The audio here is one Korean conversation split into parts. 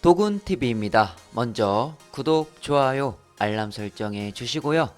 도군TV입니다. 먼저 구독, 좋아요, 알람 설정해 주시고요.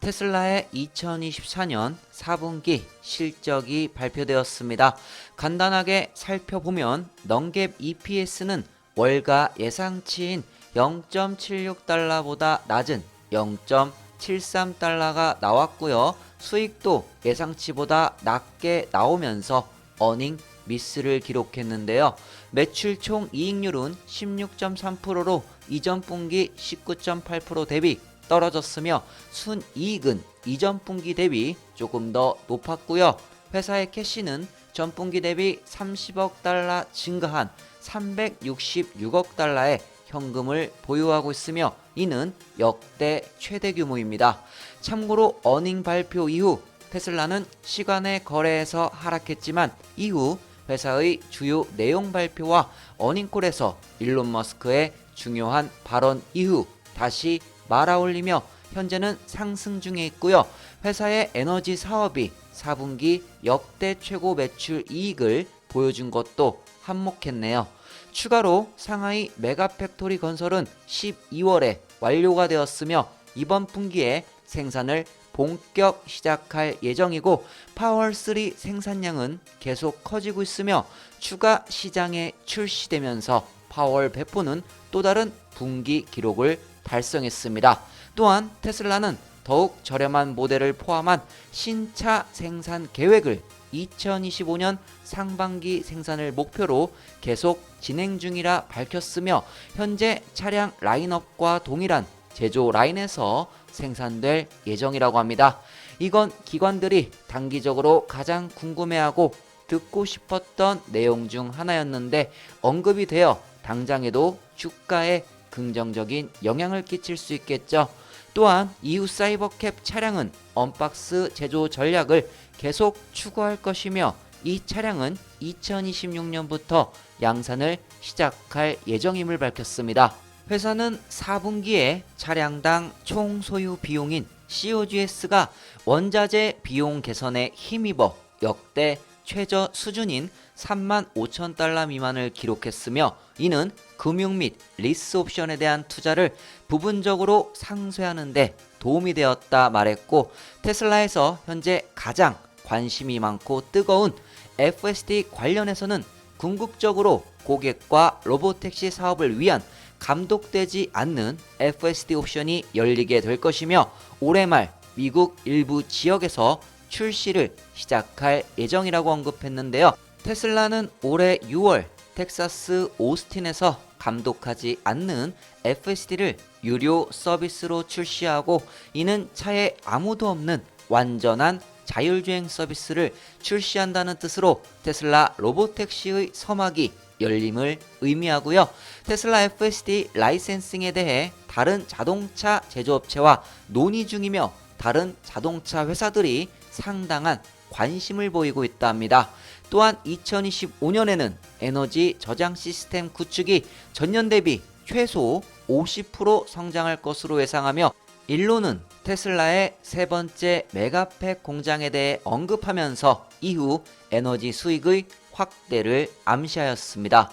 테슬라의 2024년 4분기 실적이 발표되었습니다. 간단하게 살펴보면 넌갭 EPS는 월가 예상치인 0.76달러보다 낮은 0.73달러가 나왔고요. 수익도 예상치보다 낮게 나오면서 어닝 미스를 기록했는데요. 매출 총 이익률은 16.3%로 이전 분기 19.8% 대비 떨어졌으며 순이익은 이전 분기 대비 조금 더 높았고요. 회사의 캐시는 전 분기 대비 30억 달러 증가한 366억 달러의 현금을 보유하고 있으며 이는 역대 최대 규모입니다. 참고로 어닝 발표 이후 테슬라는 시간의 거래에서 하락했지만 이후 회사의 주요 내용 발표와 어닝콜에서 일론 머스크의 중요한 발언 이후 다시 말아올리며 현재는 상승 중에 있고요. 회사의 에너지 사업이 4분기 역대 최고 매출 이익을 보여준 것도 한몫했네요. 추가로 상하이 메가팩토리 건설은 12월에 완료가 되었으며 이번 분기에 생산을 본격 시작할 예정이고 파월3 생산량은 계속 커지고 있으며 추가 시장에 출시되면서 파월 배포는 또 다른 분기 기록을 달성했습니다. 또한 테슬라는 더욱 저렴한 모델을 포함한 신차 생산 계획을 2025년 상반기 생산을 목표로 계속 진행 중이라 밝혔으며 현재 차량 라인업과 동일한 제조 라인에서 생산될 예정이라고 합니다. 이건 기관들이 단기적으로 가장 궁금해하고 듣고 싶었던 내용 중 하나였는데 언급이 되어 당장에도 주가에 긍정적인 영향을 끼칠 수 있겠죠. 또한 이후 사이버캡 차량은 언박스 제조 전략을 계속 추구할 것이며 이 차량은 2026년부터 양산을 시작할 예정임을 밝혔습니다. 회사는 4분기에 차량당 총 소유 비용인 COGS가 원자재 비용 개선에 힘입어 역대 최저 수준인 3만 5천 달러 미만을 기록했으며 이는 금융 및 리스 옵션에 대한 투자를 부분적으로 상쇄하는 데 도움이 되었다 말했고 테슬라에서 현재 가장 관심이 많고 뜨거운 FSD 관련해서는 궁극적으로 고객과 로보택시 사업을 위한 감독되지 않는 FSD 옵션이 열리게 될 것이며 올해 말 미국 일부 지역에서 출시를 시작할 예정이라고 언급했는데요. 테슬라는 올해 6월 텍사스 오스틴에서 감독하지 않는 FSD를 유료 서비스로 출시하고 이는 차에 아무도 없는 완전한 자율주행 서비스를 출시한다는 뜻으로 테슬라 로보택시의 서막이 열림을 의미하고요. 테슬라 FSD 라이센싱에 대해 다른 자동차 제조업체와 논의 중이며 다른 자동차 회사들이 상당한 관심을 보이고 있다 합니다. 또한 2025년에는 에너지 저장 시스템 구축이 전년 대비 최소 50% 성장할 것으로 예상하며 일론은 테슬라의 세 번째 메가팩 공장에 대해 언급하면서 이후 에너지 수익의 확대를 암시하였습니다.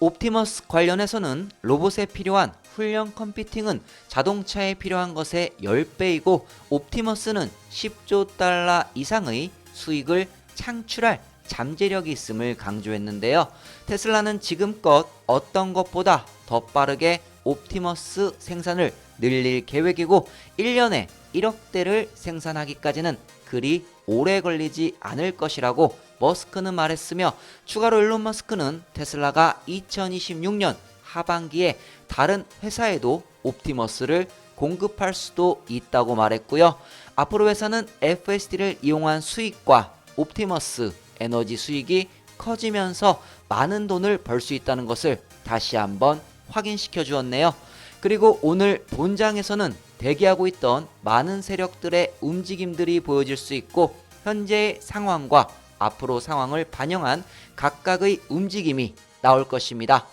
옵티머스 관련해서는 로봇에 필요한 훈련 컴퓨팅은 자동차에 필요한 것의 10배이고 옵티머스는 10조 달러 이상의 수익을 창출할 잠재력이 있음을 강조했는데요. 테슬라는 지금껏 어떤 것보다 더 빠르게 옵티머스 생산을 늘릴 계획이고 1년에 1억 대를 생산하기까지는 그리 오래 걸리지 않을 것이라고 머스크는 말했으며 추가로 일론 머스크는 테슬라가 2026년 하반기에 다른 회사에도 옵티머스를 공급할 수도 있다고 말했고요. 앞으로 회사는 FSD를 이용한 수익과 옵티머스 에너지 수익이 커지면서 많은 돈을 벌 수 있다는 것을 다시 한번 확인시켜 주었네요. 그리고 오늘 본장에서는 대기하고 있던 많은 세력들의 움직임들이 보여질 수 있고 현재의 상황과 앞으로 상황을 반영한 각각의 움직임이 나올 것입니다.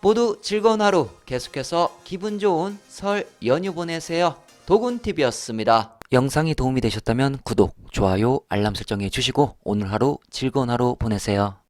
모두 즐거운 하루 계속해서 기분 좋은 설 연휴 보내세요. 도군TV였습니다. 영상이 도움이 되셨다면 구독, 좋아요, 알람 설정해 주시고 오늘 하루 즐거운 하루 보내세요.